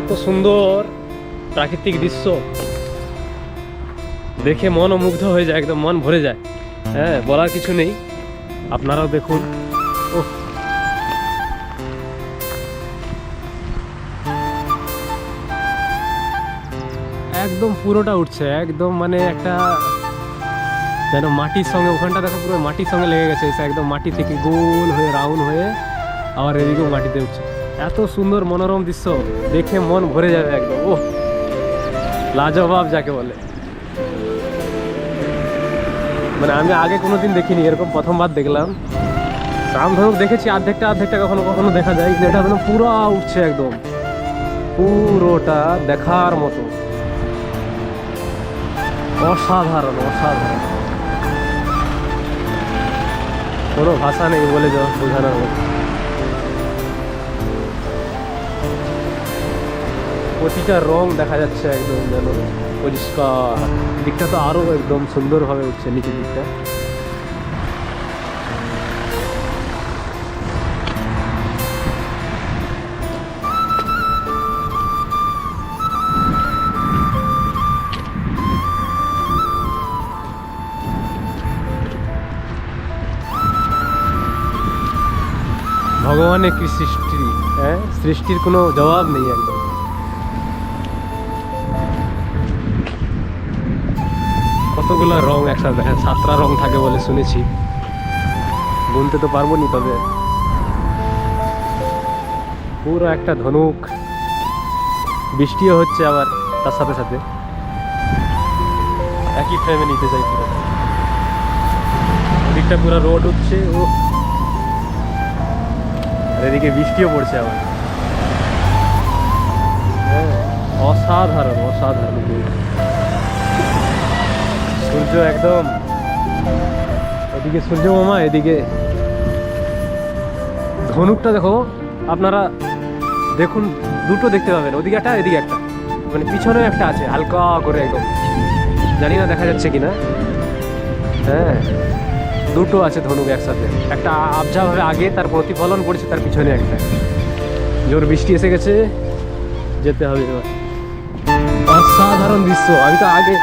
এত সুন্দর প্রাকৃতিক দৃশ্য। দেখে মন মুগ্ধ হয়ে যায়, একদম মন ভরে যায়। হ্যাঁ বলার কিছু নেই। আপনারাও দেখুন। ওহ একদম পুরোটা উঠছে, একদম মানে একটা যেন মাটির সঙ্গে, ওখানটা দেখো পুরো মাটির সঙ্গে লেগে গেছে একদম মাটি থেকে গোল হয়ে, রাউন্ড হয়ে আবার এদিকেও মাটিতে উঠছে। এত সুন্দর মনোরম দৃশ্য, দেখে মন ভরে যাবে একদম। ও লাজবাব যাকে বলে। মানে আমি আগে কোনো দিন দেখিনি, এরকম প্রথমবার দেখলাম। রামধনুক দেখেছি অর্ধেকটা অর্ধেকটা কখনো কখনো দেখা যায়, কিন্তু এটা মানে পুরো উঠছে একদম। পুরোটা দেখার মতো। অসাধারণ অসাধারণ। কোনো ভাষা নেই বলে যাও বোঝানোর মতো। প্রতিটা রং দেখা যাচ্ছে একদম যেন পরিষ্কার। দিকটা তো আরও একদম সুন্দরভাবে উঠছে, নিচের দিকটা। ভগবানের কি সৃষ্টি হ্যাঁ? সৃষ্টির কোনো জবাব নেই একদম। কতগুলো রং একসাথে দেখেন, সাতটা রং থাকে বলে শুনেছি। গুনতে তো পারব নি তবে। পুরো একটা ধনুক। বৃষ্টিও হচ্ছে আবার তার সাথে সাথে। একই ফ্রেমে নিতে চাই পুরো। ওদিকটা পুরো রোড উঠছে, ও। এদিকে বৃষ্টিও পড়ছে আবার। অসাধারণ অসাধারণ। সূর্য একদম। এদিকে সূর্য মামা, এদিকে ধনুকটা দেখো, আপনারা দেখুন, দুটো দেখতে পাবেন। ওদিকে একটা, এদিকে একটা। মানে পিছনে একটা আছে, হালকা করে একদম। জানি না দেখা যাচ্ছে কিনা। হ্যাঁ দুটো আছে ধনুক একসাথে। একটা আবঝাভাবে আগে, তার প্রতিফলন পড়ছে তার পিছনে একটা। জোর বৃষ্টি এসে গেছে, যেতে হবে এবার। অসাধারণ দৃশ্য। আমি তো আগে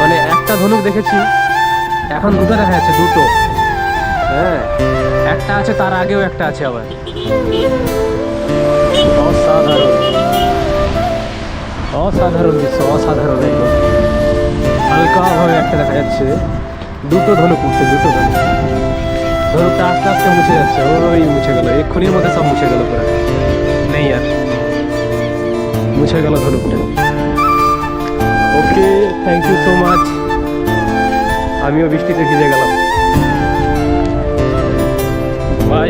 মানে একটা ধনুক দেখেছি, এখন দুটো দেখা যাচ্ছে, দুটো। হ্যাঁ একটা আছে, তার আগেও একটা আছে আবার। অসাধারণ। অসাধারণ দৃশ্য, অসাধারণ একদম হালকাভাবে একটা দেখা যাচ্ছে। দুটো ধনুক উঠছে, দুটো ধনুক। ধনুকটা আস্তে আস্তে মুছে যাচ্ছে, ওই মুছে গেল, এক্ষুনির মধ্যে সব মুছে গেল পুরো। নেই আর। মুছে গেল ধনুকটা। সবাইকে থ্যাংক ইউ সো মাচ আমিও বৃষ্টিতে ভিজে গেলাম। বাই